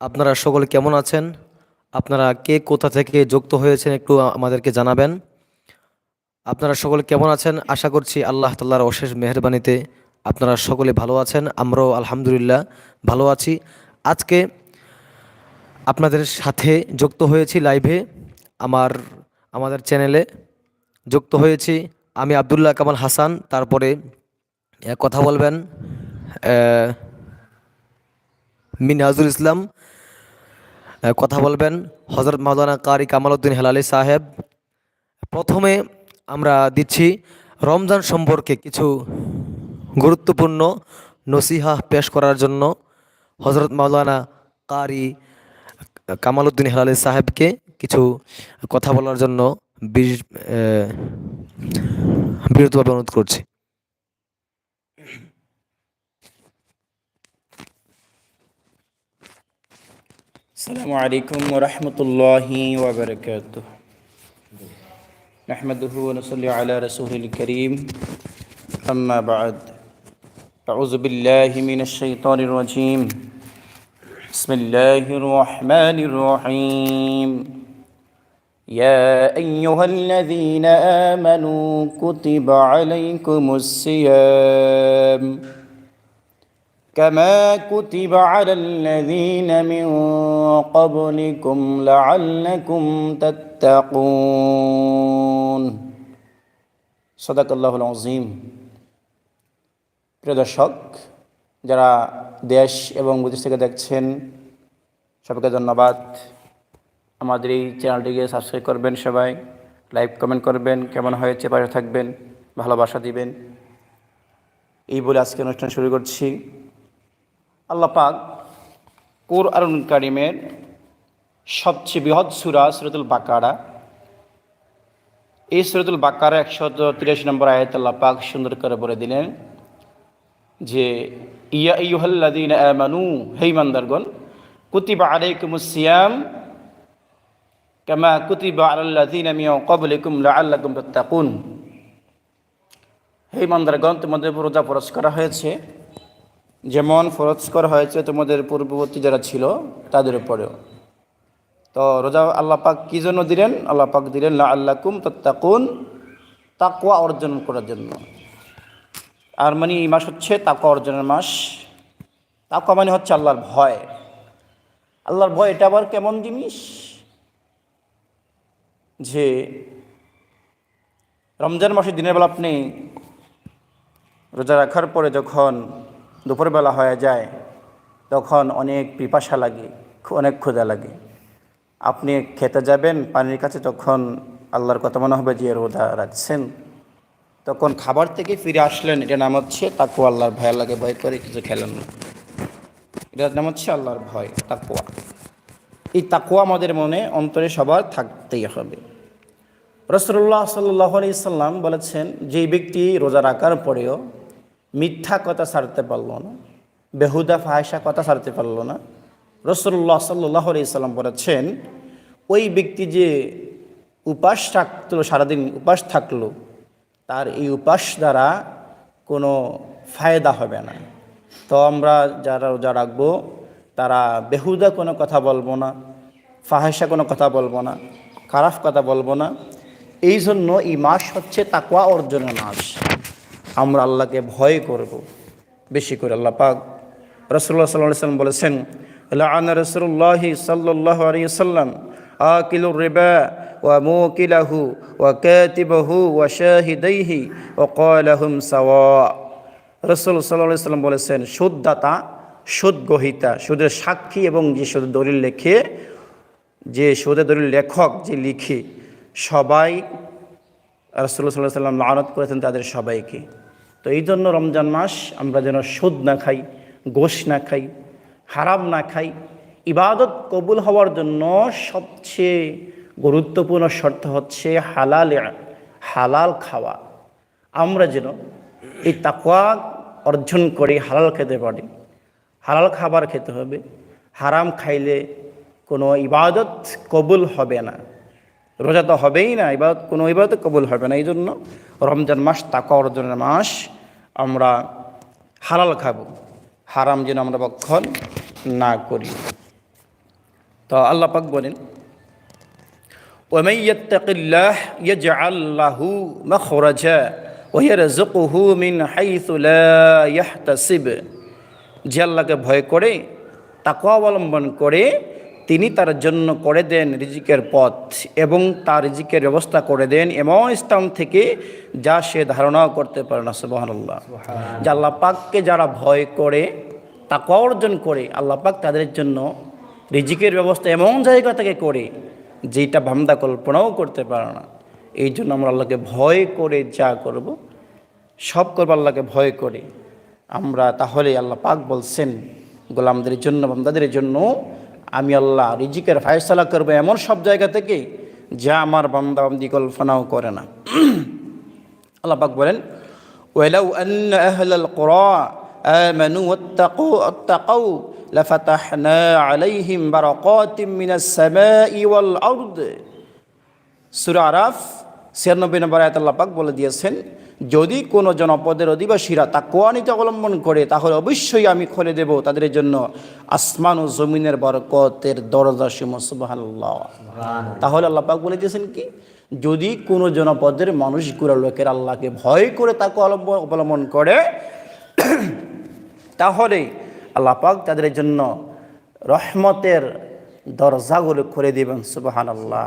আপনারা সকলে কেমন আছেন? আপনারা কে কোথা থেকে যুক্ত হয়েছেন একটু আমাদেরকে জানাবেন। আপনারা সকলে কেমন আছেন? আশা করছি আল্লাহ তাল্লাহর অশেষ মেহরবানিতে আপনারা সকলে ভালো আছেন। আমরাও আলহামদুলিল্লাহ ভালো আছি। আজকে আপনাদের সাথে যুক্ত হয়েছি লাইভে। আমার আমাদের চ্যানেলে যুক্ত হয়েছি আমি আবদুল্লাহ কামাল হাসান। তারপরে কথা বলবেন আহ, মিনহাজুল ইসলাম। কথা বলবেন হজরত মাওলানা কারি কামালউদ্দিন হেলালি সাহেব। প্রথমে আমরা দিচ্ছি রমজান সম্পর্কে কিছু গুরুত্বপূর্ণ নসিহা পেশ করার জন্য হজরত মাওলানা কারি কামালউদ্দিন হেলালি সাহেবকে কিছু কথা বলার জন্য বিরতভাবে অনুরোধ করছি। السلام عليكم ورحمة الله وبركاته. نحمده ونصلي على رسوله الكريم. أما بعد أعوذ بالله من الشيطان الرجيم. بسم الله الرحمن الرحيم. يا أيها الذين آمنوا كتب عليكم الصيام. كما كتب على الذين من قبلكم لعلكم تتقون صدق الله العظيم প্রিয় দর্শক যারা দেশ এবং বিদেশ থেকে দেখছেন সবাইকে ধন্যবাদ আমাদের এই চ্যানেলটিকে সাবস্ক্রাইব করবেন সবাই লাইক কমেন্ট করবেন কেমন হয়েছে পাশে থাকবেন ভালোবাসা দিবেন এই বলে আজকে অনুষ্ঠান শুরু করছি আল্লাহ পাক কোরআন কারিমের সবচেয়ে বৃহৎ সুরা সুরতুল বাকারা। এই সুরতুল বাকারা একশত তিরাশি নম্বর আয়াত আল্লাহ পাক সুন্দর করে বলে দিলেন যে, ইয়া ইউহাল্লাদিন আমানু, হে ইমানদারগণ, কুতিবা আলাইকুমুস সিয়াম কামা কুতিবা আলাল্লাযিনা মিন ক্বাবলিকুম লাআল্লাকুম তাত্তাকুন। হে ইমানদারগণ, তোমাদের রোজা ফরজ করা হয়েছে। যেমন ফরজ করা হয়েছে তোমাদের পূর্ববর্তী যারা ছিল, তাদের উপরেও। তো রোজা আল্লাহ পাক কী জন্য দিলেন? আল্লাহ পাক দিলেন লা আল্লাকুম তাত্তাকুন তাকুয়া অর্জন করার জন্য। আর মানে এই মাস হচ্ছে তাকুয়া অর্জনের মাস। তাকুয়া মানে হচ্ছে আল্লাহর ভয়। আল্লাহর ভয় এটা আবার কেমন জিনিস? যে রমজান মাসের দিনের বেলা আপনি রোজা রাখার পরে যখন দুপুরবেলা হয়ে যায়, তখন অনেক পিপাসা লাগে অনেক ক্ষুধা লাগে। আপনি খেতে যাবেন পানির কাছে, তখন আল্লাহর কথা মনে হবে যে রোজা রাখছেন? তখন খাবার থেকে ফিরে আসলেন, এটা নাম হচ্ছে তাকু আল্লাহর ভয় লাগে, ভয় করে কিছু খেলেন না। এটার নাম হচ্ছে আল্লাহর ভয় তাকুয়া এই তাকুয়া আমাদের মনে, অন্তরে সবার থাকতেই হবে। রসুল্লাহ সাল্লাহ সাল্লাম বলেছেন যে ব্যক্তি রোজা রাখার পরেও মিথ্যা কথা ছাড়তে পারল না, বেহুদা ফাহেসা কথা ছাড়তে পারল না। রসুল্লাহ সাল্লাহ সাল্লাম বলেছেন, ওই ব্যক্তি যে উপাস থাকল, সারাদিন উপাস থাকল, তার এই উপাস দ্বারা কোনো ফায়দা হবে না। তো আমরা যারা রোজা রাখব, তারা বেহুদা কোনো কথা বলব না ফাহেসা কোনো কথা বলব না, খারাপ কথা বলব না। এই জন্য এই মাস হচ্ছে তাকুয়া অর্জনের মাস। আমরা আল্লাহকে ভয় করব। বেশি করে আল্লাহ পাক রসুল্লাহ সাল্লাহ সাল্লাম বলেছেন, লাআনা রসুল্লাহ সাল্লাহ আলিয়া সাল্লাম ওয়া কাতিবাহু ওয়া শাহিদাইহি ওয়া ক্বালাহুম সাওয়া। রসুল সাল্লাহ সাল্লাম বলেছেন, সুদদাতা সুদ গ্রহিতা সুদের সাক্ষী এবং যে সুদ দলিল লেখে, যে সুদের দলিল লেখক, যে লিখে, সবাই রসুল্লাহ সাল্লাহ সাল্লাম আনত করেছেন তাদের সবাইকে। তো এই জন্য রমজান মাস আমরা যেন সুদ না খাই, গোশ না খাই, হারাম না খাই। ইবাদত কবুল হওয়ার জন্য সবচেয়ে গুরুত্বপূর্ণ শর্ত হচ্ছে হালাল হালাল খাওয়া। আমরা যেন এই তাকুয়া অর্জন করে হালাল খেতে পারি। হালাল খাবার খেতে হবে। হারাম খাইলে কোনো ইবাদত কবুল হবে না। রোজা তো হবেই না, ইবাদত, কোনো ইবাদত কবুল হবে না। এই জন্য রমজান মাস তাকা অর্জনের মাস। আমরা হালাল খাবো হারাম যেন আমরা বক্ষণ না করি তো আল্লাহ পাক বলেন ومن يتق الله يجعل له مخرجا ويرزقه من حيث لا يحتسب যে আল্লাহকে ভয় করে তাকে অবলম্বন করে তিনি তার জন্য করে দেন রিজিকের পথ এবং তার রিজিকের ব্যবস্থা করে দেন এমন স্থান থেকে যা সে ধারণাও করতে পারে না সুবহানাল্লাহ। যে আল্লাহ পাককে যারা ভয় করে তাকে অর্জন করে আল্লাহ পাক তাদের জন্য রিজিকের ব্যবস্থা এমন জায়গা থেকে করে যেটা ভামদা কল্পনাও করতে পারে না। এই জন্য আমরা আল্লাহকে ভয় করে যা করব সব করব আল্লাহকে ভয় করে। আমরা তাহলে আল্লাহ পাক বলছেন গোলামদের জন্য বান্দাদের জন্য আমি আল্লাহ রিজিকের ফায়সালা করব এমন সব জায়গা থেকে যা আমার বান্দা বান্দি কল্পনাও করে না। আল্লাহ পাক বলেন, ওয়ালাউ আহলাল কুরা ওয়াত্তাকু, ওয়াত্তাকাউ লাফাতাহনা আলাইহিম বারাকাতিম মিনাস সামাই ওয়াল আরদ। সূরা আরাফ 96 নম্বর আয়াত আল্লাহ পাক বলে দিয়েছেন যদি কোনো জনপদের অধিবাসীরা তাকওয়া নীতি অবলম্বন করে তাহলে অবশ্যই আমি খুলে দেব তাদের জন্য আসমান ও জমিনের বরকতের দরজা সমূহ সুবহানাল্লাহ। তাহলে আল্লাপাক বলে দিয়েছেন কি? যদি কোনো জনপদের মানুষগুলো লোকের আল্লাহকে ভয় করে তাকে অবলম্বন করে তাহলে আল্লাপাক তাদের জন্য রহমতের দরজাগুলো খুলে দিবেন সুবাহান আল্লাহ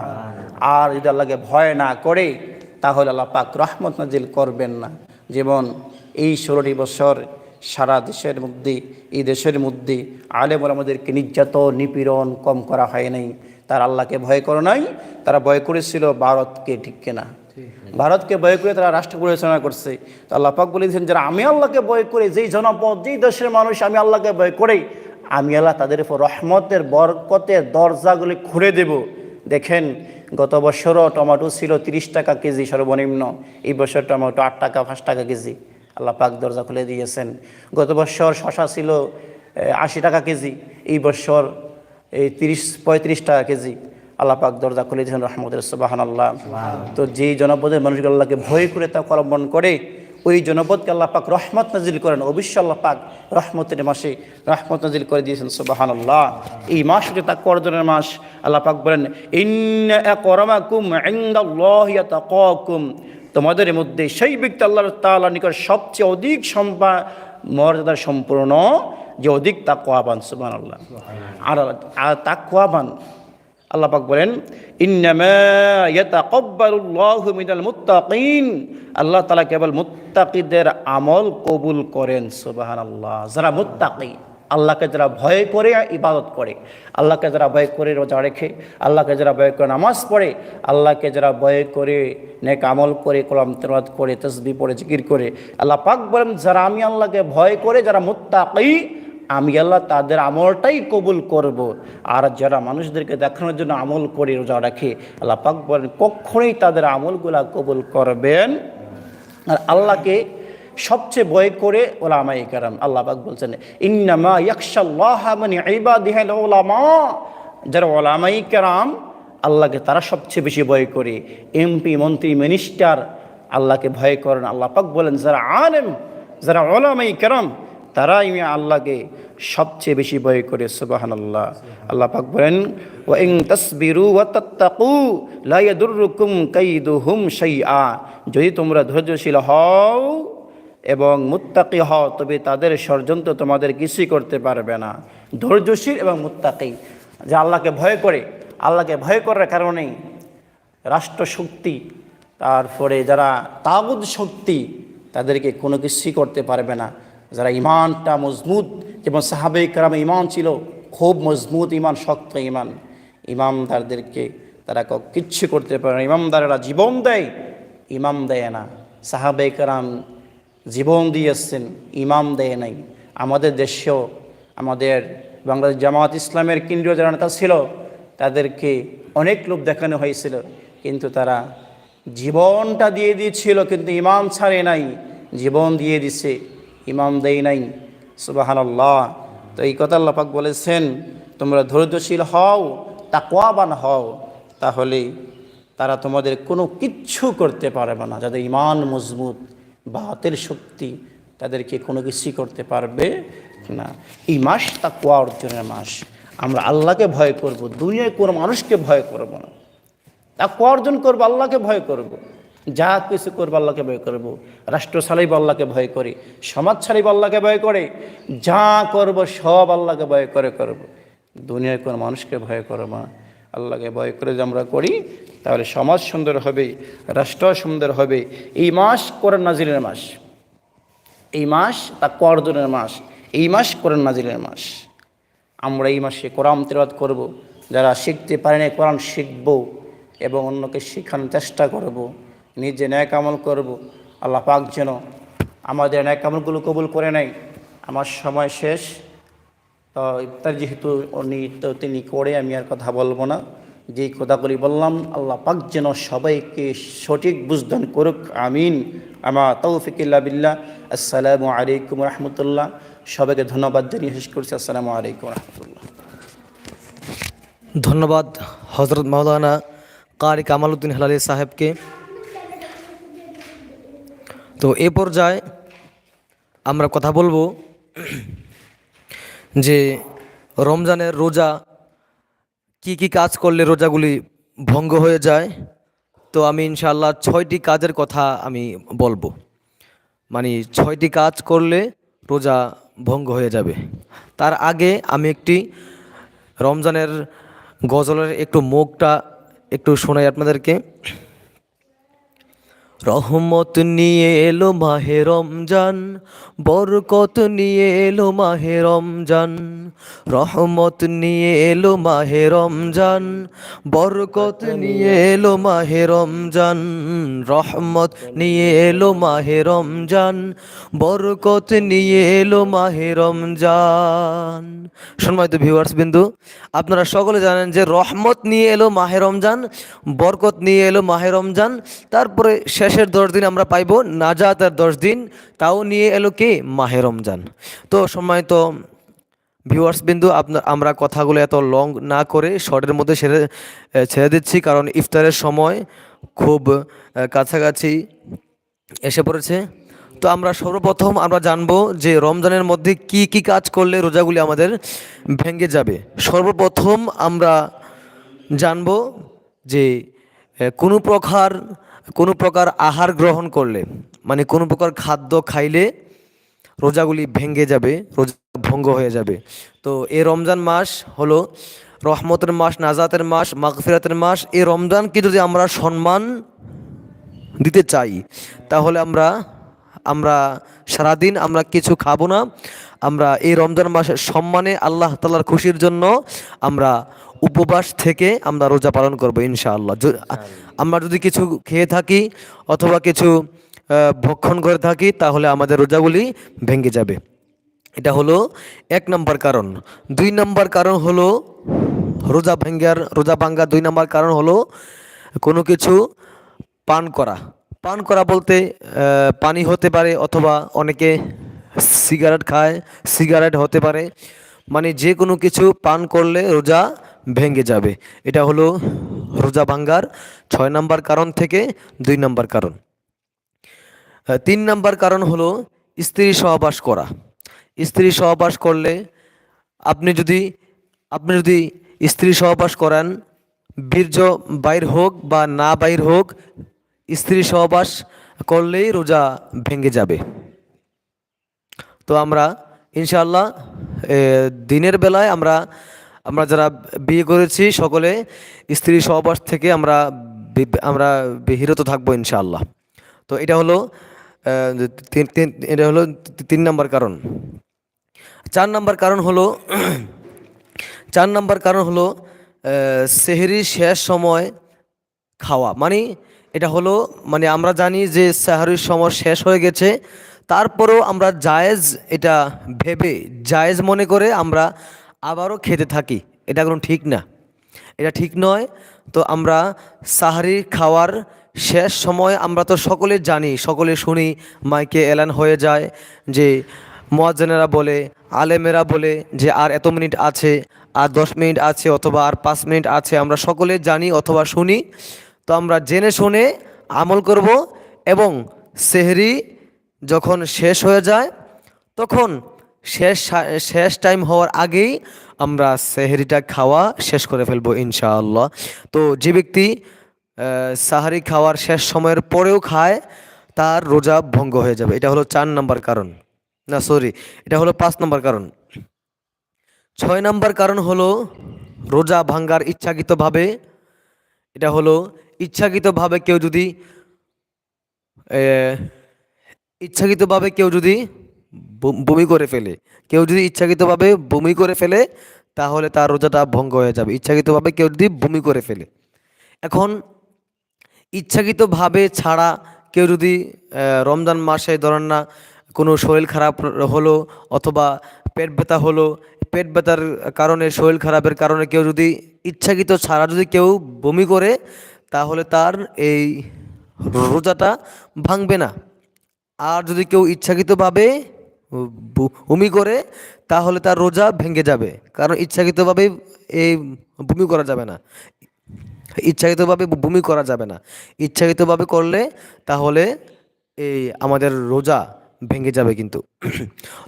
আর যদি আল্লাহকে ভয় না করে তাহলে আল্লাহ পাক রহমত নাজিল করবেন না। যেমন এই ষোলোটি বছর সারা দেশের মধ্যে, এই দেশের মধ্যে আলেম আমাদেরকে নির্যাতন, নিপীড়ন কম করা হয় নাই। তার আল্লাহকে ভয় করে নাই, তারা ভয় করেছিল ভারতকে ঠিক কিনা। ভারতকে ভয় করে তারা রাষ্ট্র পরিচালনা করছে। তো আল্লাহ পাক বলেছেন, যারা আমি আল্লাহকে ভয় করে, যেই জনপদ, যেই দেশের মানুষ আমি আল্লাহকে ভয় করে আমি আল্লাহ তাদের উপর রহমতের, বরকতের দরজাগুলি খুলে দেব। দেখেন গত বছরও টমেটো ছিল তিরিশ টাকা কেজি সর্বনিম্ন এই বছর টমেটো আট টাকা পাঁচ টাকা কেজি। আল্লাহ পাক দরজা খুলে দিয়েছেন। গত বছর শশা ছিল আশি টাকা কেজি এই বছর এই তিরিশ পঁয়ত্রিশ টাকা কেজি। আল্লাহ পাক দরজা খুলে দিয়েছেন রহমতের সুবাহান আল্লাহ তো যেই জনপদের মানুষগুলো আল্লাহকে ভয় করে তা অবলম্বন করে ওই জনপদকে আল্লাহ পাক রহমত নাজিল করেন। অবশ্যই আল্লাহ পাক রহমতের মাসে রহমত নাজিল করে দিয়েছেন সুবাহান আল্লাহ এই মাসকে তা অর্জনের মাস। আল্লাহ পাক বলেন তোমাদের মধ্যে সেই ব্যক্তি আল্লাহ তাআলার নিকট সবচেয়ে অধিক সম্পা মর্যাদার সম্পূর্ণ, যে অধিক তাকওয়াবান সুবহান আল্লাহ আর আর তাকওয়াবান আল্লাহ পাক বলেন মুত্তাকিন। আল্লাহ তালা কেবল মুত্তাকিদের আমল কবুল করেন, সুবহানাল্লাহ। যারা মুত্তাকি, আল্লাহকে যারা ভয় করে ইবাদত করে, আল্লাহকে যারা ভয় করে রোজা রেখে, আল্লাহকে যারা ভয় করে নামাজ পড়ে, আল্লাহকে যারা ভয় করে নেক আমল করে কলাম তেরাত করে তসবি পড়ে, জিকির করে, আল্লাহ পাক বলেন, যারা আমি আল্লাহকে ভয় করে, যারা মুত্তাকি আমি আল্লাহ তাদের আমলটাই কবুল করব। আর যারা মানুষদেরকে দেখানোর জন্য আমল করে রোজা রাখে, আল্লাহ পাক বলেন, কখনোই তাদের আমলগুলা কবুল করবেন। আর আল্লাহকে সবচেয়ে ভয় করে ওলামাই কারাম, আল্লাহ পাক বলছেন, ইন্নামা ইয়াকশাল্লাহ মানে ইবাদিহাল ওলামা যারা ওলামাই কারাম, আল্লাহকে তারা সবচেয়ে বেশি ভয় করে। এমপি মন্ত্রী মিনিস্টার আল্লাহকে ভয় করেন। আল্লাহ পাক বলেন, যারা আলেম, যারা ওলামাই কারাম তারাই আল্লাহকে সবচেয়ে বেশি ভয় করে সুবাহান আল্লাহ আল্লাহ পাক বলেন ও ইং তসবিরু ও তত্তাকু লাইয়াদুরুকুম কাইদুহুম শাইআ। যদি তোমরা ধৈর্যশীল হও এবং মুত্তাকি হও, তবে তাদের ষড়যন্ত্র তোমাদের কিছুই করতে পারবে না। ধৈর্যশীল এবং মুত্তাকি, যে আল্লাহকে ভয় করে। আল্লাহকে ভয় করার কারণেই রাষ্ট্র শক্তি তারপরে যারা তাগুদ শক্তি, তাদেরকে কোনো কিছুই করতে পারবে না। যারা ইমানটা মজবুত, যেমন সাহাবে কারামে ইমান ছিল, খুব মজবুত ইমান শক্ত ইমান ইমামদারদেরকে তারা কিচ্ছু করতে পারে না। ইমামদারেরা জীবন দেয় ইমাম দেয় না। সাহাবে কারাম জীবন দিয়েছেন ইমাম দেয় নাই। আমাদের দেশেও, আমাদের বাংলাদেশ জামাত ইসলামের কেন্দ্রীয় যারা নেতা ছিল, তাদেরকে অনেক লোক দেখানো হয়েছিল, কিন্তু তারা জীবনটা দিয়ে দিয়েছিল, কিন্তু ইমাম ছাড়ে নাই। জীবন দিয়ে দিছে ইমাম দেয় নাই। সুবাহান আল্লাহ তো এই কথা আল্লাহ পাক বলেছেন, তোমরা ধৈর্যশীল হও, তাকওয়াবান হও, তাহলে তারা তোমাদের কোনো কিচ্ছু করতে পারবে না। যাদের ইমান মজবুত বাতের শক্তি তাদেরকে কোনো কিছুই করতে পারবে না। এই মাস তাকুয়া অর্জনের মাস। আমরা আল্লাহকে ভয় করব, দুনিয়ায় কোনো মানুষকে ভয় করব না। তা অর্জন করব, আল্লাহকে ভয় করব। যা কিছু করব, আল্লাহকে ভয় করব। রাষ্ট্র ছাড়াইব আল্লাহকে ভয় করে। সমাজ ছাড়াইব আল্লাহকে ভয় করে। যা করব, সব আল্লাহকে ভয় করে করব। দুনিয়ায় কোনো মানুষকে ভয় করো না আল্লাহকে ভয় করে যে আমরা করি, তাহলে সমাজ সুন্দর হবে, রাষ্ট্র সুন্দর হবে। এই মাস কোরআন নাজিলের মাস। এই মাস তা করজনের মাস। এই মাস কোরআন নাজিলের মাস। আমরা এই মাসে কোরআন তেলাওয়াত করব। যারা শিখতে পারে না কোরআন শিখব এবং অন্যকে শেখানোর চেষ্টা করব। নিজে ন্যায় আমল করব। আল্লাহ পাক যেন আমাদের ন্যায় আমলগুলো কবুল করে নেয়। আমার সময় শেষ। তো ইফতার যেহেতু উনি তো তিনি করে, আমি আর কথা বলব না। যেই কথাগুলি বললাম, আল্লাহ পাক যেন সবাইকে সঠিক বুঝদান করুক। আমিন। আমার তৌফিকিল্লা বিল্লাহ। আসসালামু আলাইকুম রহমতুল্লাহ। সবাইকে ধন্যবাদ জানিয়ে শেষ করছি। আসসালামু আলাইকুম রহমতুল্লাহ। ধন্যবাদ হজরত মাওলানা কারি কামালউদ্দিন হেলালি সাহেবকে। তো এ পর্যায়ে আমরা কথা বলব যে রমজানের রোজা কি কি কাজ করলে রোজাগুলি ভঙ্গ হয়ে যায়, তো আমি ইনশাল্লাহ ছয়টি কাজের কথা আমি বলব। মানে ছয়টি কাজ করলে রোজা ভঙ্গ হয়ে যাবে। তার আগে আমি একটি রমজানের গজলের একটু মুখটা একটু শোনাই আপনাদেরকে। রহমত নিয়ে এলো মাহে রমজান, বরকত নিয়ে এলো মাহে রমজান, রহমত নিয়ে এলো মাহে রমজান, বরকত নিয়ে এলো মাহে রমজান, রহমত নিয়ে এলো মাহে রমজান, বরকত নিয়ে এলো মাহে রমজান। সম্মানিত ভিউয়ার্স বিন্দু, আপনারা সকলে জানেন যে রহমত নিয়ে এলো মাহে রমজান, বরকত নিয়ে এলো মাহে রমজান, তারপরে শেষের দশ দিন আমরা পাইব নাজাতের দশ দিন, তাও নিয়ে এলো কে? মাহে রমজান। তো সম্মানিত ভিউয়ার্স বিন্দু, আপনার, আমরা কথাগুলো এত লং না করে শর্টের মধ্যে সেরে ছেড়ে দিচ্ছি, কারণ ইফতারের সময় খুব কাছাকাছি এসে পড়েছে। তো আমরা সর্বপ্রথম আমরা জানব যে রমজানের মধ্যে কি কি কাজ করলে রোজাগুলি আমাদের ভেঙে যাবে। সর্বপ্রথম আমরা জানব যে কোনো প্রকার কোনো প্রকার আহার গ্রহণ করলে মানে কোনো প্রকার খাদ্য খাইলে রোজাগুলি ভেঙে যাবে, রোজা ভঙ্গ হয়ে যাবে। তো এই রমজান মাস হলো রহমতের মাস, নাজাতের মাস, মাগফিরাতের মাস। এই রমজানকে যদি আমরা সম্মান দিতে চাই, তাহলে আমরা আমরা সারাদিন আমরা কিছু খাব না। আমরা এই রমজান মাসের সম্মানে আল্লাহ তালার খুশির জন্য আমরা উপবাস থেকে আমরা রোজা পালন করব ইনশাআল্লাহ। আমরা যদি কিছু খেয়ে থাকি অথবা কিছু ভক্ষণ করে থাকি তাহলে আমাদের রোজাগুলি ভেঙে যাবে। এটা হলো এক নম্বর কারণ। দুই নম্বর কারণ হলো রোজা ভেঙ্গার রোজা ভাঙ্গা। দুই নম্বর কারণ হলো কোনো কিছু পান করা। পান করা বলতে পানি হতে পারে অথবা অনেকে সিগারেট খায় সিগারেট হতে পারে। মানে যে কোনো কিছু পান করলে রোজা ভেঙে যাবে। এটা হলো রোজা ভাঙ্গার ছয় নম্বর কারণ থেকে দুই নম্বর কারণ। তিন নম্বর কারণ হলো স্ত্রী সহবাস করা। স্ত্রী সহবাস করলে আপনি যদি আপনি যদি স্ত্রী সহবাস করেন, বীর্য বাইর হোক বা না বাইর হোক, স্ত্রী সহবাস করলেই রোজা ভেঙে যাবে। তো আমরা ইনশাল্লাহ দিনের বেলায় আমরা আমরা যারা বিয়ে করেছি সকলে স্ত্রী সহবাস থেকে আমরা আমরা বিহিরত থাকব ইনশাআল্লাহ। তো এটা হলো এটা হলো তিন নম্বর কারণ। চার নম্বর কারণ হলো চার নম্বর কারণ হলো আহ, শেষ সময় খাওয়া। মানে এটা হলো মানে আমরা জানি যে সাহারির সময় শেষ হয়ে গেছে তারপরেও আমরা জায়েজ এটা ভেবে জায়েজ মনে করে আমরা আবারও খেতে থাকি। এটা কোনো ঠিক না। এটা ঠিক নয়। তো আমরা সাহারি খাওয়ার শেষ সময় আমরা তো সকলে জানি, সকলে শুনি, মাইকে এলান হয়ে যায় যে মোয়াজ্জেনেরা বলে, আলেমেরা বলে যে আর এত মিনিট আছে, আর দশ মিনিট আছে অথবা আর পাঁচ মিনিট আছে, আমরা সকলে জানি অথবা শুনি। তো আমরা জেনে শুনে আমল করব এবং সেহরি যখন শেষ হয়ে যায়, তখন শেষ শেষ টাইম হওয়ার আগেই আমরা সেহরিটা খাওয়া শেষ করে ফেলব, ইনশাআল্লাহ। তো যে ব্যক্তি সাহারি খাওয়ার শেষ সময়ের পরেও খায়, তার রোজা ভঙ্গ হয়ে যাবে। এটা হলো চার নাম্বার কারণ। না সরি এটা হলো পাঁচ নম্বর কারণ। ছয় নাম্বার কারণ হলো রোজা ভাঙ্গার ইচ্ছাকৃতভাবে, এটা হলো ইচ্ছাকৃতভাবে কেউ যদি ইচ্ছাকৃতভাবে কেউ যদি বম- করে ফেলে। কেউ যদি ইচ্ছাকৃতভাবে বমি করে ফেলে, তাহলে তার রোজাটা ভঙ্গ হয়ে যাবে। ইচ্ছাকৃতভাবে কেউ যদি বমি করে ফেলে। এখন ইচ্ছাকৃতভাবে ছাড়া কেউ যদি রমজান মাসে ধরেন না, কোনো শরীর খারাপ হলো অথবা পেট ব্যথা হলো, পেট ব্যথার কারণে, শরীর খারাপের কারণে কেউ যদি ইচ্ছাকৃত ছাড়া যদি কেউ বমি করে, তাহলে তার এই রোজাটা ভাঙবে না। আর যদি কেউ ইচ্ছাকৃতভাবে বমি করে, তাহলে তার রোজা ভেঙে যাবে। কারণ ইচ্ছাকৃতভাবে এই বমি করা যাবে না। ইচ্ছাকৃতভাবে বমি করা যাবে না। ইচ্ছাকৃতভাবে করলে তাহলে এই আমাদের রোজা ভেঙে যাবে কিন্তু।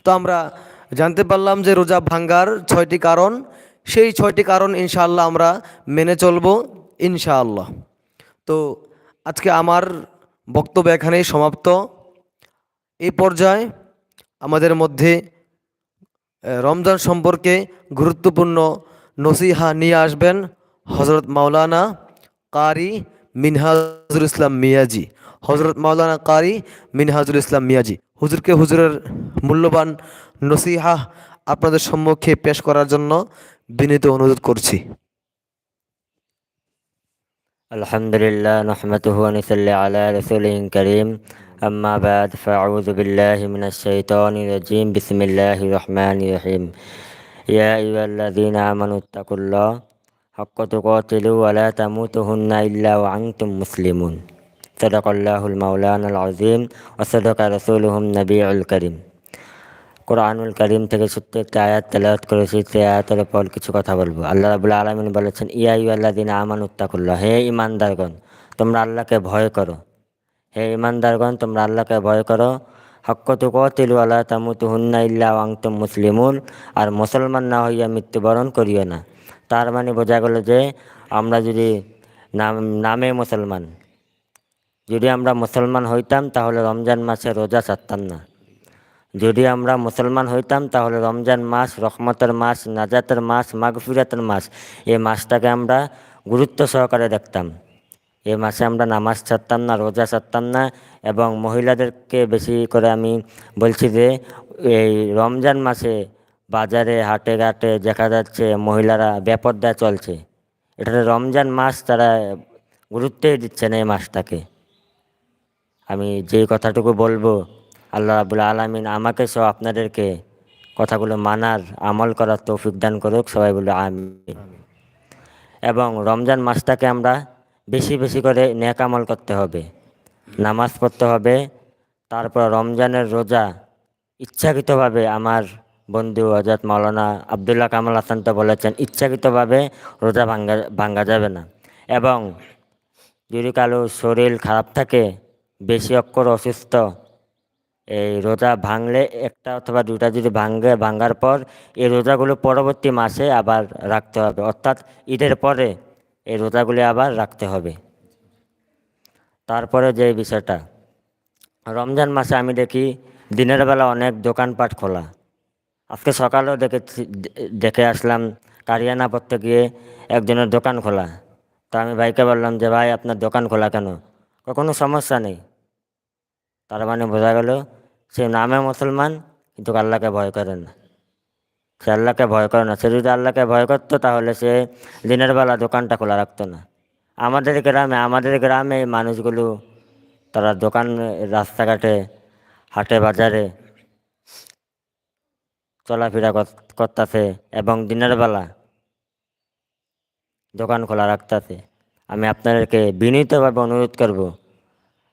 তো আমরা জানতে পারলাম যে রোজা ভাঙ্গার ছয়টি কারণ। সেই ছয়টি কারণ ইনশাআল্লাহ আমরা মেনে চলবো ইনশাআল্লাহ। তো আজকে আমার বক্তব্য এখানেই সমাপ্ত। এই পর্যায়ে আমাদের মধ্যে রমজান সম্পর্কে গুরুত্বপূর্ণ নসিহা নিয়ে আসবেন হজরত মাওলানা কারি মিনহাজুল ইসলাম মিয়াজি। হজরত মাওলানা কারি মিনহাজুল ইসলাম মিয়াজি। হুজুরকে হুজুরের মূল্যবান নসিহা আপনাদের সম্মুখে পেশ করার জন্য বিনীত অনুরোধ করছি। আলহামদুলিল্লাহ নহমতুহ আলা রসুল করিম। أما بعد فأعوذ بالله من الشيطان الرجيم بسم الله الرحمن الرحيم يا أيها الذين آمنوا اتقوا الله حق تقاته ولا تموتهن إلا وأنتم مسلمون صدق الله المولانا العظيم وصدق رسوله النبي الكريم কোরআনুল করিম থেকে ছোট্ট একটা আয়াত তেলাওয়াত করেছি সেই আয়াতের উপর কিছু কথা বলবো আল্লাহ রাবুল আলমিন বলেছেন ইয়াই আল্লাহ দিন আমান উত্তাকুল্লাহ হে ইমানদারগণ তোমরা আল্লাহকে ভয় করো হে ইমানদারগণ, তোমরা আল্লাহকে ভয় করো। হক্কতু কতিলু আল্লাহ তামুতু হুন্না ইল্লা ওয়াংতুম মুসলিমুন, আর মুসলমান না হইয়া মৃত্যুবরণ করিও না। তার মানে বোঝা গেল যে, আমরা যদি নাম, নামে মুসলমান, যদি আমরা মুসলমান হইতাম, তাহলে রমজান মাসে রোজা ছাড়তাম না। যদি আমরা মুসলমান হইতাম, তাহলে রমজান মাস, রহমতের মাস, নাজাতের মাস, মাগফিরাতের মাস, এই মাসটাকে আমরা গুরুত্ব সহকারে দেখতাম। এই মাসে আমরা নামাজ ছাড়তাম না, রোজা ছাড়তাম না এবং মহিলাদেরকে বেশি করে আমি বলছি যে, এই রমজান মাসে বাজারে, হাটে ঘাটে দেখা যাচ্ছে মহিলারা বেপর্দায় চলছে। এটা রমজান মাস, তারা গুরুত্বই দিচ্ছে না এই মাসটাকে। আমি যেই কথাটুকু বলব, আল্লাহ রাবুল আলমিন আমাকে সহ আপনাদেরকে কথাগুলো মানার, আমল করার তৌফিক দান করুক, সবাই বলে আমিন। এবং রমজান মাসটাকে আমরা বেশি বেশি করে নেক আমল করতে হবে। নামাজ পড়তে হবে, তারপর রমজানের রোজা ইচ্ছাকৃতভাবে আমার বন্ধু হজরত মাওলানা আবদুল্লাহ কামাল হাসান তো বলেছেন, ইচ্ছাকৃতভাবে রোজা ভাঙ্গা ভাঙ্গা যাবে না। এবং যদি কারও শরীর খারাপ থাকে, বেশি অক্ষর অসুস্থ, এই রোজা ভাঙলে একটা অথবা দুটা যদি ভাঙে ভাঙার পর এই রোজাগুলো পরবর্তী মাসে আবার রাখতে হবে। অর্থাৎ ঈদের পরে এই রোজাগুলি আবার রাখতে হবে। তারপরে যে বিষয়টা, রমজান মাসে আমি দেখি দিনের বেলা অনেক দোকানপাট খোলা। আজকে সকালেও দেখে দেখে আসলাম কারিয়ানা পড়তে গিয়ে একজনের দোকান খোলা। তা আমি ভাইকে বললাম যে, ভাই, আপনার দোকান খোলা কেন? কোনো সমস্যা নেই। তার মানে বোঝা গেল, সে নামে মুসলমান, কিন্তু আল্লাহকে ভয় করে না। সে আল্লাহকে ভয় করে না। সে যদি আল্লাহকে ভয় করতো, তাহলে সে দিনের বেলা দোকানটা খোলা রাখতো না। আমাদের গ্রামে আমাদের গ্রামে মানুষগুলো, তারা দোকান, রাস্তাঘাটে, হাটে বাজারে চলাফেরা করতেছে এবং দিনের বেলা দোকান খোলা রাখতেছে। আমি আপনাদেরকে বিনীতভাবে অনুরোধ করব,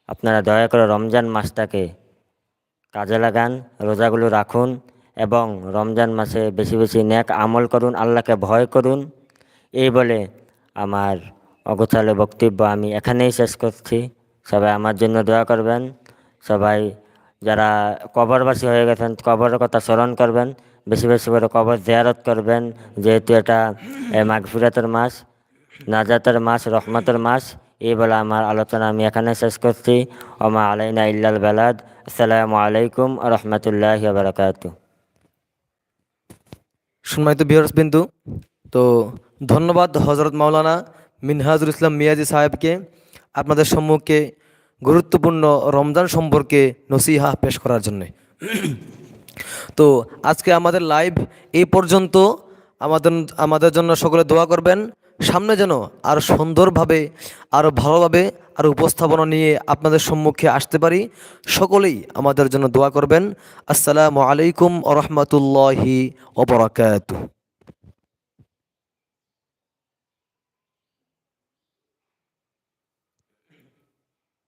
আপনারা দয়া করে রমজান মাসটাকে কাজে লাগান, রোজাগুলো রাখুন। এবং রমজান মাসে বেশি বেশি নেক আমল করুন, আল্লাহকে ভয় করুন। এই বলে আমার অগোছালো বক্তব্য আমি এখানেই শেষ করছি। সবাই আমার জন্য দোয়া করবেন। সবাই যারা কবরবাসী হয়ে গেছেন, কবরের কথা স্মরণ করবেন। বেশি বেশি করে কবর জেয়ারত করবেন, যেহেতু এটা মাগফিরাতের মাস, নাজাতের মাস, রহমতের মাস। এই বলে আমার আলোচনা আমি এখানে শেষ করছি। ওমা আলাইনা ইল্লাল বালাদ। আসসালামু আলাইকুম রহমতুল্লাহ বারকাতু সম্মানিত বিহার্স বিন্দু, তো ধন্যবাদ হজরত মাওলানা মিনহাজুল ইসলাম মিয়াজি সাহেবকে আপনাদের সম্মুখে গুরুত্বপূর্ণ রমজান সম্পর্কে নসিহা পেশ করার জন্য। তো আজকে আমাদের লাইভ এই পর্যন্ত। আমাদের আমাদের জন্য সকলে দোয়া করবেন। সামনে যেন আরও সুন্দরভাবে আরও ভালোভাবে, আর উপস্থাপনা নিয়ে আপনাদের সম্মুখে আসতে পারি। সকলেই আমাদের জন্য দোয়া করবেন। আসসালামু আলাইকুম আ রহমতুল্লাহি